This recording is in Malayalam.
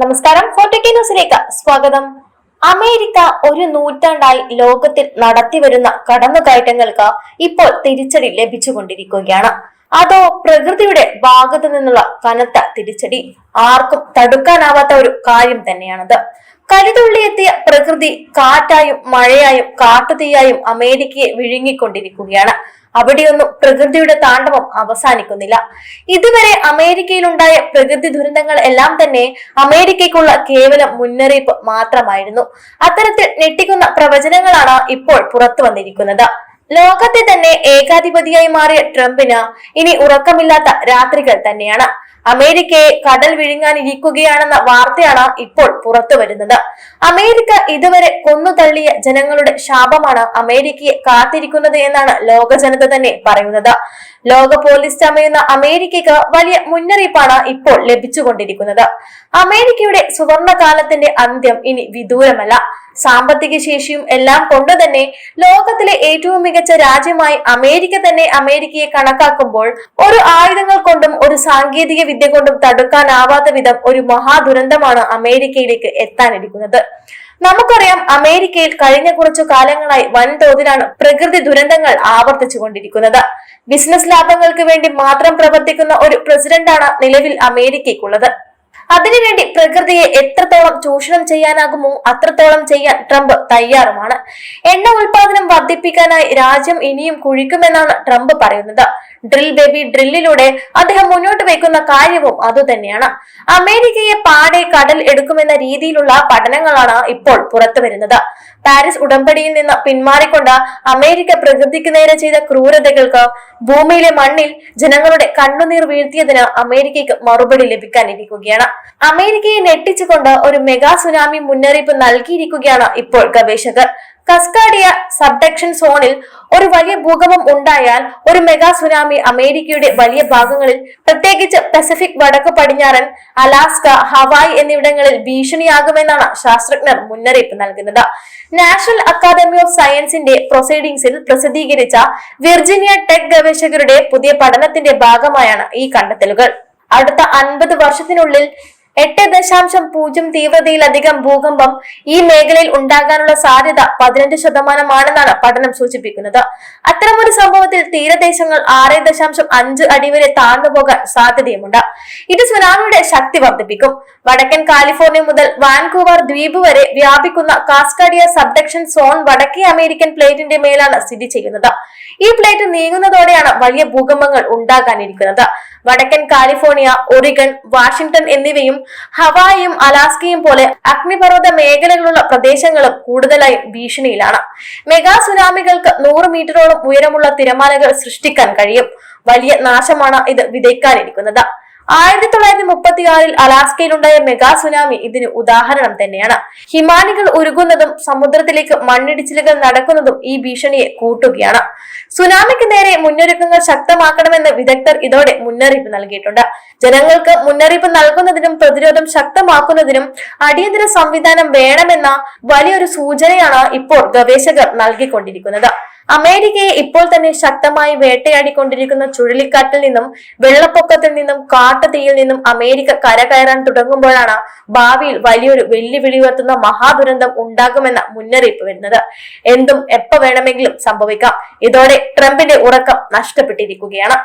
നമസ്കാരം. ഫോർട്ടിക്കി ന്യൂസിലേക്ക് സ്വാഗതം. അമേരിക്ക ഒരു നൂറ്റാണ്ടായി ലോകത്തിൽ നടത്തിവരുന്ന കടന്നുകയറ്റങ്ങൾക്ക് ഇപ്പോൾ തിരിച്ചടി ലഭിച്ചുകൊണ്ടിരിക്കുകയാണ്. അതോ പ്രകൃതിയുടെ ഭാഗത്തു നിന്നുള്ള കനത്ത തിരിച്ചടി? ആർക്കും തടുക്കാനാവാത്ത ഒരു കാര്യം തന്നെയാണത്. കലിതുള്ളിയെത്തിയ പ്രകൃതി കാറ്റായും മഴയായും കാട്ടുതീയായും അമേരിക്കയെ വിഴുങ്ങിക്കൊണ്ടിരിക്കുകയാണ്. അവിടെയൊന്നും പ്രകൃതിയുടെ താണ്ഡവം അവസാനിക്കുന്നില്ല. ഇതുവരെ അമേരിക്കയിലുണ്ടായ പ്രകൃതി ദുരന്തങ്ങൾ എല്ലാം തന്നെ അമേരിക്കയ്ക്കുള്ള കേവലം മുന്നറിയിപ്പ് മാത്രമായിരുന്നു. അത്തരത്തിൽ ഞെട്ടിക്കുന്ന പ്രവചനങ്ങളാണ് ഇപ്പോൾ പുറത്തു വന്നിരിക്കുന്നത്. ലോകത്തെ തന്നെ ഏകാധിപതിയായി മാറിയ ട്രംപിന് ഇനി ഉറക്കമില്ലാത്ത രാത്രികൾ തന്നെയാണ്. അമേരിക്കയെ കടൽ വിഴുങ്ങാനിരിക്കുകയാണെന്ന വാർത്തയാണ് ഇപ്പോൾ പുറത്തു വരുന്നത്. അമേരിക്ക ഇതുവരെ കൊന്നു തള്ളിയ ജനങ്ങളുടെ ശാപമാണ് അമേരിക്കയെ കാത്തിരിക്കുന്നത് എന്നാണ് ലോക ജനത തന്നെ പറയുന്നത്. ലോക പോലീസ് ചമയുന്ന അമേരിക്കക്ക് വലിയ മുന്നറിയിപ്പാണ് ഇപ്പോൾ ലഭിച്ചുകൊണ്ടിരിക്കുന്നത്. അമേരിക്കയുടെ സുവർണ കാലത്തിന്റെ അന്ത്യം ഇനി വിദൂരമല്ല. സാമ്പത്തിക ശേഷിയും എല്ലാം കൊണ്ട് തന്നെ ലോകത്തിലെ ഏറ്റവും മികച്ച രാജ്യമായി അമേരിക്ക തന്നെ അമേരിക്കയെ കണക്കാക്കുമ്പോൾ ഒരു ആയുധങ്ങൾ കൊണ്ടും ഒരു സാങ്കേതിക വിദ്യ കൊണ്ടും തടുക്കാനാവാത്ത വിധം ഒരു മഹാദുരന്തമാണ് അമേരിക്കയിലേക്ക് എത്താനിരിക്കുന്നത്. നമുക്കറിയാം അമേരിക്കയിൽ കഴിഞ്ഞ കുറച്ചു കാലങ്ങളായി വൻതോതിലാണ് പ്രകൃതി ദുരന്തങ്ങൾ ആവർത്തിച്ചു കൊണ്ടിരിക്കുന്നത്. ബിസിനസ് ലാഭങ്ങൾക്ക് വേണ്ടി മാത്രം പ്രവർത്തിക്കുന്ന ഒരു പ്രസിഡന്റാണ് നിലവിൽ അമേരിക്കയ്ക്കുള്ളത്. അതിനുവേണ്ടി പ്രകൃതിയെ എത്രത്തോളം ചൂഷണം ചെയ്യാനാകുമോ അത്രത്തോളം ചെയ്യാൻ ട്രംപ് തയ്യാറുമാണ്. എണ്ണ ഉൽപാദനം വർദ്ധിപ്പിക്കാനായി രാജ്യം ഇനിയും കുഴിക്കുമെന്നാണ് ട്രംപ് പറയുന്നത്. ഡ്രിൽ ബേബി ഡ്രില്ലിലൂടെ അദ്ദേഹം മുന്നോട്ട് വയ്ക്കുന്ന കാര്യവും അതുതന്നെയാണ്. അമേരിക്കയെ പാടെ കടൽ എടുക്കുമെന്ന രീതിയിലുള്ള പഠനങ്ങളാണ് ഇപ്പോൾ പുറത്തു വരുന്നത്. പാരീസ് ഉടമ്പടിയിൽ നിന്ന് പിന്മാറിക്കൊണ്ട് അമേരിക്ക പ്രകൃതിക്ക് നേരെ ചെയ്ത ക്രൂരതകൾക്ക് ഭൂമിയിലെ മണ്ണിൽ ജനങ്ങളുടെ കണ്ണുനീർ വീഴ്ത്തിയതിന് അമേരിക്കയ്ക്ക് മറുപടി ലഭിക്കാനിരിക്കുകയാണ്. അമേരിക്കയെ ഞെട്ടിച്ചുകൊണ്ട് ഒരു മെഗാ സുനാമി മുന്നറിയിപ്പ് നൽകിയിരിക്കുകയാണ് ഇപ്പോൾ ഗവേഷകർ. കസ്കാഡിയ സബ്ഡക്ഷൻ സോണിൽ ഒരു വലിയ ഭൂകമ്പം ഉണ്ടായാൽ ഒരു മെഗാ സുനാമി അമേരിക്കയുടെ വലിയ ഭാഗങ്ങളിൽ പ്രത്യേകിച്ച് പസഫിക് വടക്ക് പടിഞ്ഞാറൻ അലാസ്ക ഹവായ് എന്നിവിടങ്ങളിൽ ഭീഷണിയാകുമെന്നാണ് ശാസ്ത്രജ്ഞർ മുന്നറിയിപ്പ് നൽകുന്നത്. നാഷണൽ അക്കാദമി ഓഫ് സയൻസിന്റെ പ്രൊസീഡിംഗ്സിൽ പ്രസിദ്ധീകരിച്ച വിർജീനിയ ടെക് ഗവേഷകരുടെ പുതിയ പഠനത്തിന്റെ ഭാഗമായാണ് ഈ കണ്ടെത്തലുകൾ. അടുത്ത അൻപത് വർഷത്തിനുള്ളിൽ എട്ട് ദശാംശം പൂജ്യം തീവ്രതയിലധികം ഭൂകമ്പം ഈ മേഖലയിൽ ഉണ്ടാകാനുള്ള സാധ്യത പതിനഞ്ച് ശതമാനമാണെന്നാണ് പഠനം സൂചിപ്പിക്കുന്നത്. അത്തരമൊരു സംഭവത്തിൽ തീരദേശങ്ങൾ ആറ് ദശാംശം അഞ്ച് അടി വരെ താഴ്ന്നുപോകാൻ സാധ്യതയുമുണ്ട്. ഇത് സുനാമിയുടെ ശക്തി വർദ്ധിപ്പിക്കും. വടക്കൻ കാലിഫോർണിയ മുതൽ വാൻകൂവർ ദ്വീപ് വരെ വ്യാപിക്കുന്ന കാസ്കാഡിയ സബ്ഡക്ഷൻ സോൺ വടക്കേ അമേരിക്കൻ പ്ലേറ്റിന്റെ മേലാണ് സ്ഥിതി ചെയ്യുന്നത്. ഈ പ്ലേറ്റ് നീങ്ങുന്നതോടെയാണ് വലിയ ഭൂകമ്പങ്ങൾ ഉണ്ടാകാനിരിക്കുന്നത്. വടക്കൻ കാലിഫോർണിയ ഒറിഗൺ വാഷിംഗ്ടൺ എന്നിവയും ഹവായിയും അലാസ്കയും പോലെ അഗ്നിപർവത മേഖലകളുള്ള പ്രദേശങ്ങളും കൂടുതലായും ഭീഷണിയിലാണ്. മെഗാ സുനാമികൾക്ക് നൂറ് മീറ്ററോളം ഉയരമുള്ള തിരമാലകൾ സൃഷ്ടിക്കാൻ കഴിയും. വലിയ നാശമാണ് ഇത് വിതയ്ക്കാനിരിക്കുന്നത്. ആയിരത്തി തൊള്ളായിരത്തി മുപ്പത്തി ആറിൽ അലാസ്കയിലുണ്ടായ മെഗാ സുനാമി ഇതിന് ഉദാഹരണം തന്നെയാണ്. ഹിമാനികൾ ഉരുകുന്നതും സമുദ്രത്തിലേക്ക് മണ്ണിടിച്ചിലുകൾ നടക്കുന്നതും ഈ ഭീഷണിയെ കൂട്ടുകയാണ്. സുനാമിക്ക് നേരെ മുന്നൊരുക്കങ്ങൾ ശക്തമാക്കണമെന്ന് വിദഗ്ധർ ഇതോടെ മുന്നറിയിപ്പ് നൽകിയിട്ടുണ്ട്. ജനങ്ങൾക്ക് മുന്നറിയിപ്പ് നൽകുന്നതിനും പ്രതിരോധം ശക്തമാക്കുന്നതിനും അടിയന്തര സംവിധാനം വേണമെന്ന വലിയൊരു സൂചനയാണ് ഇപ്പോൾ ഗവേഷകർ നൽകിക്കൊണ്ടിരിക്കുന്നത്. അമേരിക്കയെ ഇപ്പോൾ തന്നെ ശക്തമായി വേട്ടയാടിക്കൊണ്ടിരിക്കുന്ന ചുഴലിക്കാറ്റിൽ നിന്നും വെള്ളപ്പൊക്കത്തിൽ നിന്നും കാട്ടുതീയിൽ നിന്നും അമേരിക്ക കരകയറാൻ തുടങ്ങുമ്പോഴാണ് ഭാവിയിൽ വലിയൊരു വെല്ലുവിളി ഉയർത്തുന്ന മഹാദുരന്തം ഉണ്ടാകുമെന്ന മുന്നറിയിപ്പ് വരുന്നത്. എന്തും എപ്പോ വേണമെങ്കിലും സംഭവിക്കാം. ഇതോടെ ട്രംപിന്റെ ഉറക്കം നഷ്ടപ്പെട്ടിരിക്കുകയാണ്.